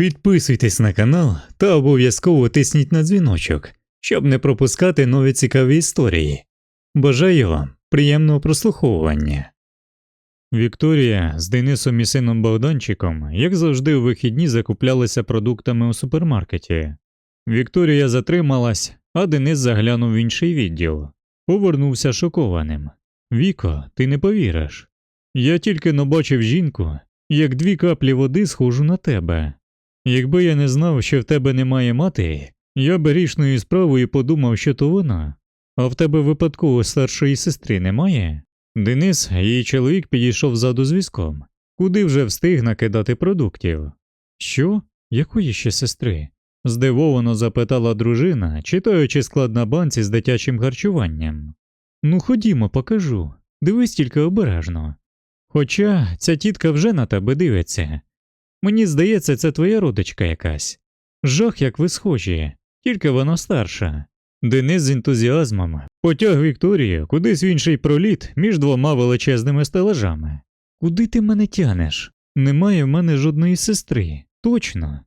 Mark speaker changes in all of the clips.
Speaker 1: Підписуйтесь на канал та обов'язково тисніть на дзвіночок, щоб не пропускати нові цікаві історії. Бажаю вам приємного прослуховування. Вікторія з Денисом і сином Богданчиком, як завжди, у вихідні закуплялися продуктами у супермаркеті. Вікторія затрималась, а Денис заглянув в інший відділ. Повернувся шокованим. Віко, ти не повіриш. Я тільки но бачив жінку, як дві каплі води схожу на тебе. Якби я не знав, що в тебе немає матері, я б рішною справою подумав, що то вона. А в тебе випадково старшої сестри немає? Денис, її чоловік, підійшов ззаду з візком. Куди вже встиг накидати продуктів? Що? Якої ще сестри? здивовано запитала дружина, читаючи склад на банці з дитячим харчуванням. Ну, ходімо, покажу. Дивись тільки обережно. Хоча ця тітка вже на тебе дивиться. Мені здається, це твоя родичка якась. Жах, як ви схожі, тільки вона старша. Денис з ентузіазмом потяг Вікторію кудись в інший проліт між двома величезними стелажами. Куди ти мене тянеш? Немає в мене жодної сестри, точно.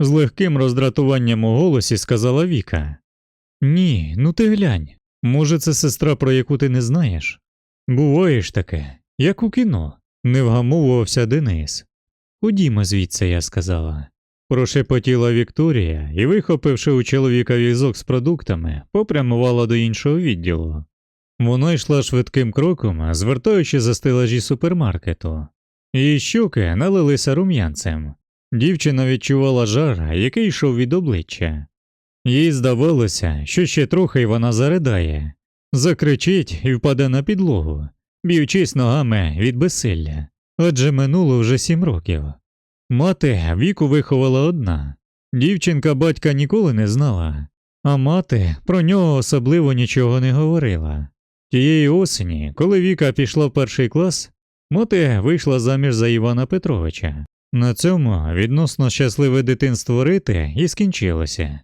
Speaker 1: З легким роздратуванням у голосі сказала Віка. Ні, ну ти глянь. Може, це сестра, про яку ти не знаєш? Буває ж таке, як у кіно, не вгамовувався Денис. Ходімо звідси, я сказала. Прошепотіла Вікторія і, вихопивши у чоловіка візок з продуктами, попрямувала до іншого відділу. Вона йшла швидким кроком, звертаючи за стелажі супермаркету. Її щоки налилися рум'янцем. Дівчина відчувала жар, який йшов від обличчя. Їй здавалося, що ще трохи й вона заридає, закричить і впаде на підлогу, б'ючись ногами від безсилля. Адже минуло вже сім років. Мати віку виховала одна. Дівчинка батька ніколи не знала, а мати про нього особливо нічого не говорила. Тієї осені, коли Віка пішла в перший клас, мати вийшла заміж за Івана Петровича. На цьому відносно щасливе дитинство Рити і скінчилося.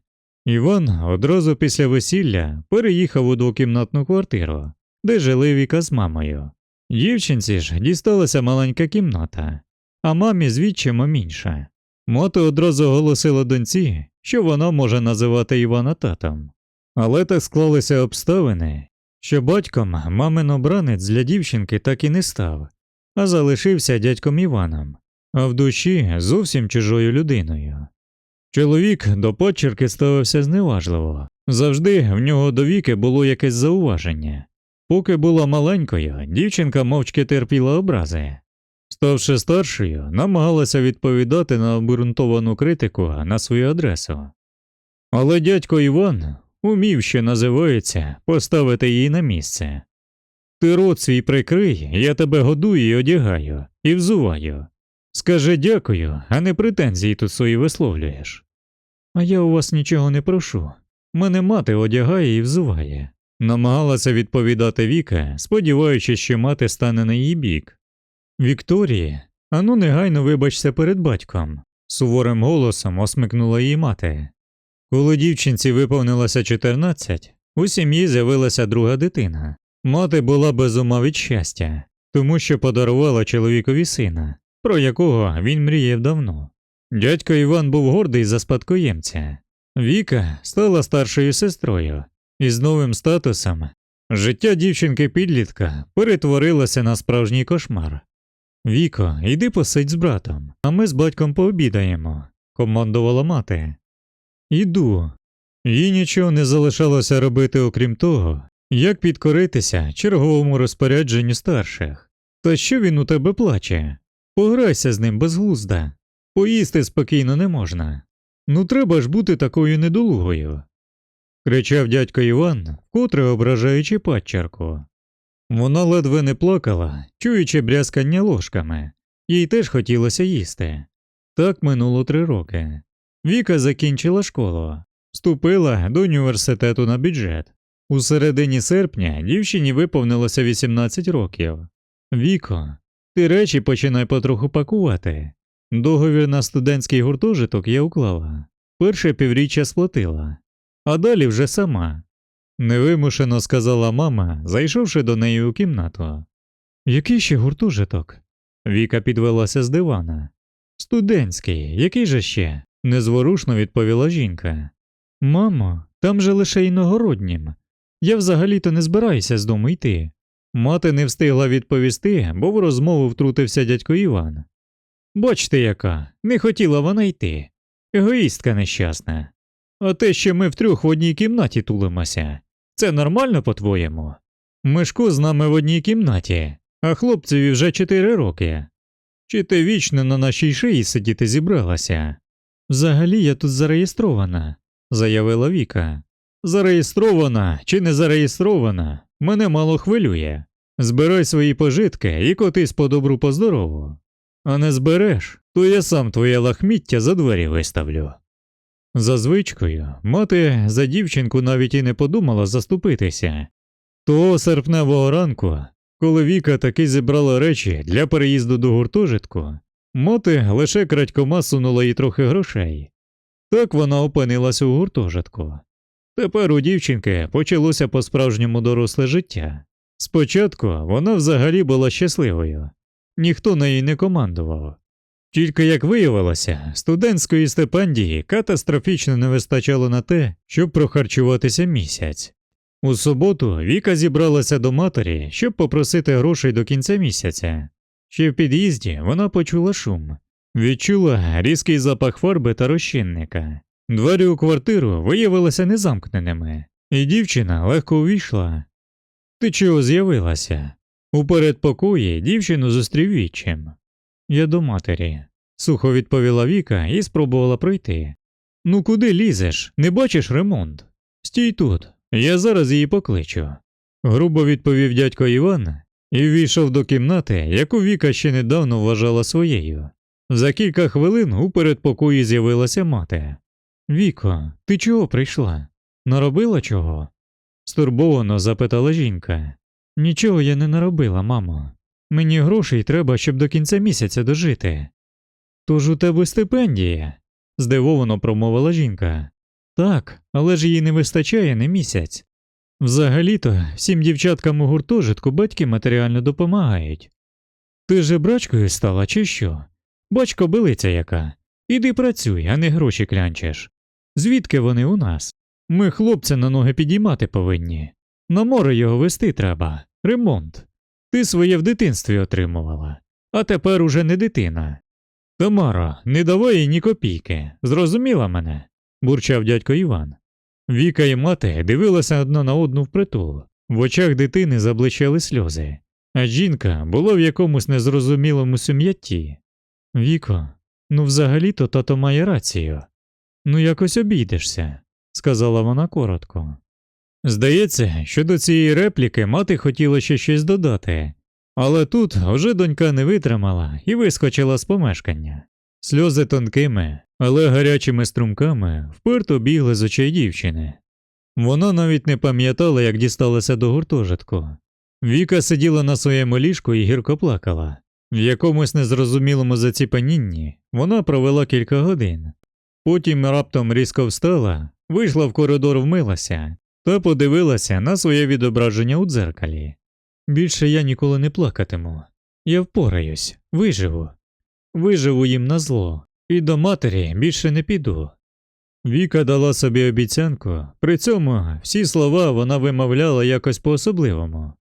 Speaker 1: Іван одразу після весілля переїхав у двокімнатну квартиру, де жили Віка з мамою. Дівчинці ж дісталася маленька кімната, а мамі з відчимом інша. Мати одразу оголосила доньці, що вона може називати Івана татом. Але так склалися обставини, що батьком мамин обранець для дівчинки так і не став, а залишився дядьком Іваном, а в душі зовсім чужою людиною. Чоловік до почерки ставився зневажливо, завжди в нього до віки було якесь зауваження. Поки була маленькою, дівчинка мовчки терпіла образи. Ставши старшою, намагалася відповідати на обґрунтовану критику на свою адресу. Але дядько Іван умів, що називається, поставити її на місце. Ти рот свій прикрий, я тебе годую і одягаю, і взуваю. Скажи дякую, а не претензії тут свої висловлюєш. А я у вас нічого не прошу. Мене мати одягає і взуває. Намагалася відповідати Віка, сподіваючись, що мати стане на її бік. Вікторії, ану негайно вибачся перед батьком, суворим голосом осмикнула її мати. Коли дівчинці виповнилося 14, у сім'ї з'явилася друга дитина. Мати була без ума від щастя, тому що подарувала чоловікові сина, про якого він мріяв давно. Дядько Іван був гордий за спадкоємця. Віка стала старшою сестрою, і з новим статусом життя дівчинки підлітка перетворилося на справжній кошмар. Віко, йди посидь з братом, а ми з батьком пообідаємо, командувала мати. Іду. Їй нічого не залишалося робити, окрім того, як підкоритися черговому розпорядженню старших. Та що він у тебе плаче? Пограйся з ним безглузда, поїсти спокійно не можна. Ну треба ж бути такою недолугою. Кричав дядько Іван, вкотре ображаючи падчерку. Вона ледве не плакала, чуючи брязкання ложками, їй теж хотілося їсти. Так минуло три роки. Віка закінчила школу, вступила до університету на бюджет. У середині серпня дівчині виповнилося 18 років. Віко, ти речі починай потроху пакувати. Договір на студентський гуртожиток я уклала. Перше півріччя сплатила, а далі вже сама. Невимушено сказала мама, зайшовши до неї у кімнату. Який ще гуртожиток? Віка підвелася з дивана. Студентський, який же ще? незворушно відповіла жінка. Мамо, там же лише іногороднім. Я взагалі-то не збираюся з дому йти. Мати не встигла відповісти, бо в розмову втрутився дядько Іван. Бачте, яка, не хотіла вона йти. Егоїстка нещасна. А те, що ми втрьох в одній кімнаті тулимося, це нормально, по-твоєму? Мишко з нами в одній кімнаті, а хлопцеві вже чотири роки. Чи ти вічно на нашій шиї сидіти зібралася? Взагалі я тут зареєстрована, заявила Віка. Зареєстрована чи не зареєстрована, мене мало хвилює. Збирай свої пожитки і котись по добру по здорову. А не збереш, то я сам твоє лахміття за двері виставлю. За звичкою, мати за дівчинку навіть і не подумала заступитися. Того серпневого ранку, коли Віка таки зібрала речі для переїзду до гуртожитку, мати лише крадькома сунула їй трохи грошей. Так вона опинилася у гуртожитку. Тепер у дівчинки почалося по-справжньому доросле життя. Спочатку вона взагалі була щасливою, ніхто неї не командував. Тільки як виявилося, студентської стипендії катастрофічно не вистачало на те, щоб прохарчуватися місяць. У суботу Віка зібралася до матері, щоб попросити грошей до кінця місяця. Ще в під'їзді вона почула шум, відчула різкий запах фарби та розчинника. Двері у квартиру виявилися незамкненими, і дівчина легко увійшла. Ти чого з'явилася? У передпокої дівчину зустрів відчим. Я до матері, сухо відповіла Віка і спробувала пройти. Ну куди лізеш? Не бачиш ремонт? Стій тут, я зараз її покличу. Грубо відповів дядько Іван і ввійшов до кімнати, яку Віка ще недавно вважала своєю. За кілька хвилин у передпокої з'явилася мати. Віко, ти чого прийшла? Наробила чого? стурбовано запитала жінка. Нічого я не наробила, мамо. Мені грошей треба, щоб до кінця місяця дожити. Тож у тебе стипендія, здивовано промовила жінка. Так, але ж їй не вистачає на місяць. Взагалі-то всім дівчаткам у гуртожитку батьки матеріально допомагають. Ти же брачкою стала, чи що? Бачко билиця яка. Іди працюй, а не гроші клянчеш. Звідки вони у нас? Ми хлопця на ноги підіймати повинні. На море його вести треба. Ремонт. Ти своє в дитинстві отримувала, а тепер уже не дитина. Тамара, не давай їй ні копійки, зрозуміла мене? бурчав дядько Іван. Віка і мати дивилися одна на одну впритул. В очах дитини заблищали сльози, а жінка була в якомусь незрозумілому сум'ятті. Віко, ну взагалі-то тато має рацію. Ну якось обійдешся, сказала вона коротко. Здається, що до цієї репліки мати хотіла ще щось додати, але тут уже донька не витримала і вискочила з помешкання. Сльози тонкими, але гарячими струмками вперто бігли з очей дівчини. Вона навіть не пам'ятала, як дісталася до гуртожитку. Віка сиділа на своєму ліжку і гірко плакала. В якомусь незрозумілому заціпанінні вона провела кілька годин. Потім раптом різко встала, вийшла в коридор, вмилася та подивилася на своє відображення у дзеркалі. Більше я ніколи не плакатиму. Я впораюсь, виживу. Виживу їм на зло, і до матері більше не піду. Віка дала собі обіцянку, при цьому всі слова вона вимовляла якось по особливому,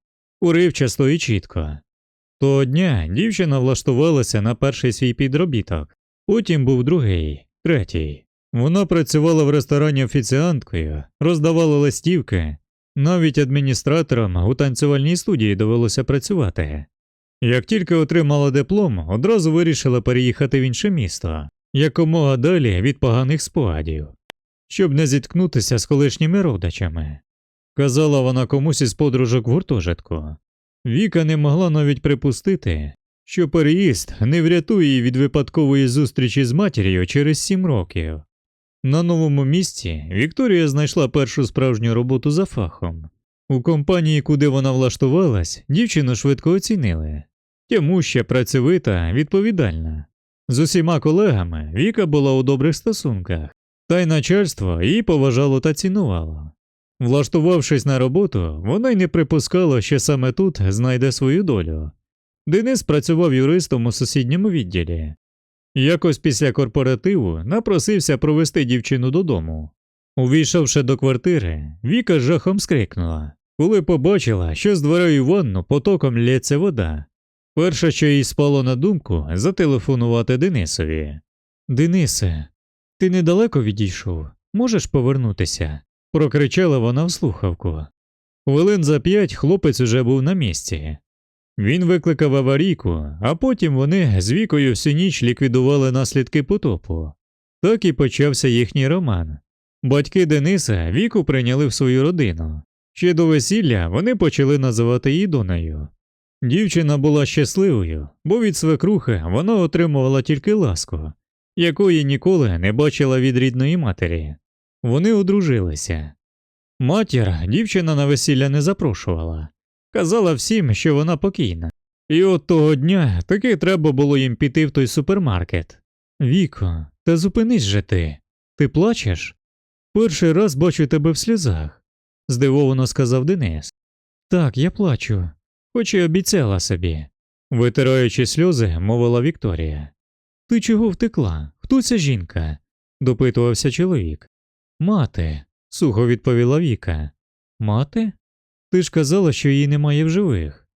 Speaker 1: уривчасто і чітко. Того дня дівчина влаштувалася на перший свій підробіток, потім був другий, третій. Вона працювала в ресторані офіціанткою, роздавала листівки, навіть адміністратором у танцювальній студії довелося працювати. Як тільки отримала диплом, одразу вирішила переїхати в інше місто, якомога далі від поганих спогадів, щоб не зіткнутися з колишніми родичами. Казала вона комусь із подружок в гуртожитку. Віка не могла навіть припустити, що переїзд не врятує її від випадкової зустрічі з матір'ю через сім років. На новому місці Вікторія знайшла першу справжню роботу за фахом. У компанії, куди вона влаштувалась, дівчину швидко оцінили. Тямуща, працьовита, відповідальна. З усіма колегами Віка була у добрих стосунках, та й начальство її поважало та цінувало. Влаштувавшись на роботу, вона й не припускала, що саме тут знайде свою долю. Денис працював юристом у сусідньому відділі. Якось після корпоративу напросився провести дівчину додому. Увійшовши до квартири, Віка жахом скрикнула, коли побачила, що з дверей у ванну потоком лється вода. Перше, що їй спало на думку, зателефонувати Денисові. Денисе, ти недалеко відійшов? Можеш повернутися? прокричала вона в слухавку. Хвилин за п'ять хлопець уже був на місці. Він викликав аварійку, а потім вони з вікою всю ніч ліквідували наслідки потопу. Так і почався їхній роман. Батьки Дениса віку прийняли в свою родину. Ще до весілля вони почали називати її донею. Дівчина була щасливою, бо від свекрухи вона отримувала тільки ласку, якої ніколи не бачила від рідної матері. Вони одружилися. Матір дівчина на весілля не запрошувала, казала всім, що вона покійна. І от того дня таки треба було їм піти в той супермаркет. Віко, та зупинись же ти. Ти плачеш? Перший раз бачу тебе в сльозах, здивовано сказав Денис. Так, я плачу, хоч і обіцяла собі. Витираючи сльози, мовила Вікторія. Ти чого втекла? Хто ця жінка? допитувався чоловік. Мати, сухо відповіла Віка. Мати? Ти ж казала, що її немає в живих.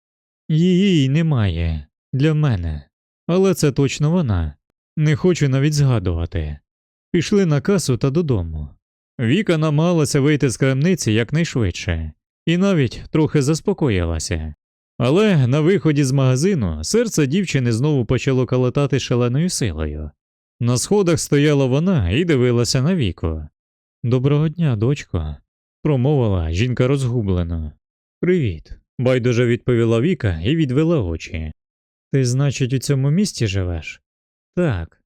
Speaker 1: Її й немає для мене. Але це точно вона. Не хочу навіть згадувати. Пішли на касу та додому. Віка намагалася вийти з крамниці якнайшвидше, і навіть трохи заспокоїлася. Але на виході з магазину серце дівчини знову почало калатати шаленою силою. На сходах стояла вона і дивилася на віку. Доброго дня, дочко, промовила жінка розгублено. Привіт, байдуже відповіла Віка і відвела очі. Ти, значить, у цьому місті живеш? Так.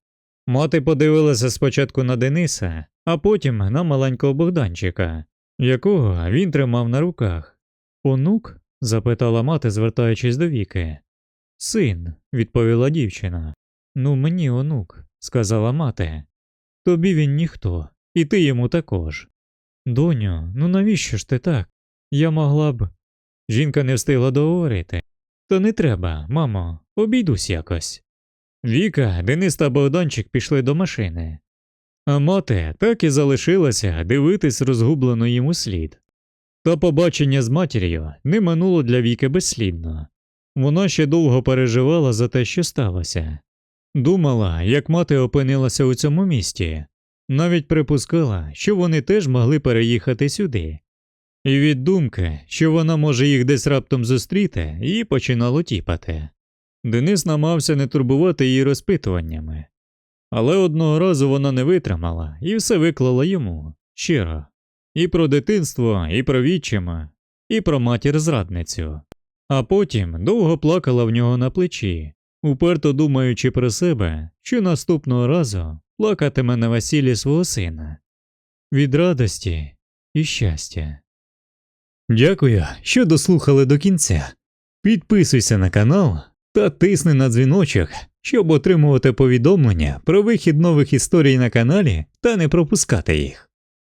Speaker 1: Мати подивилася спочатку на Дениса, а потім на маленького Богданчика, якого він тримав на руках. Онук? запитала мати, звертаючись до Віки. Син, відповіла дівчина. Ну, мені онук, сказала мати. Тобі він ніхто, і ти йому також. Доню, ну навіщо ж ти так? Я могла б. Жінка не встигла договорити. Та не треба, мамо, обійдусь якось. Віка, Денис та Богданчик пішли до машини. А мати так і залишилася дивитись розгублено йому слід. Та побачення з матір'ю не минуло для Віки безслідно. Вона ще довго переживала за те, що сталося. Думала, як мати опинилася у цьому місті, навіть припускала, що вони теж могли переїхати сюди. І від думки, що вона може їх десь раптом зустріти, її починало тіпати. Денис намагався не турбувати її розпитуваннями, але одного разу вона не витримала і все виклала йому щиро. І про дитинство, і про відчима, і про матір зрадницю. А потім довго плакала в нього на плечі, уперто думаючи про себе, що наступного разу плакатиме на весіллі свого сина. Від радості і щастя. Дякую, що дослухали до кінця. Підписуйся на канал та тисни на дзвіночок, щоб отримувати повідомлення про вихід нових історій на каналі та не пропускати їх.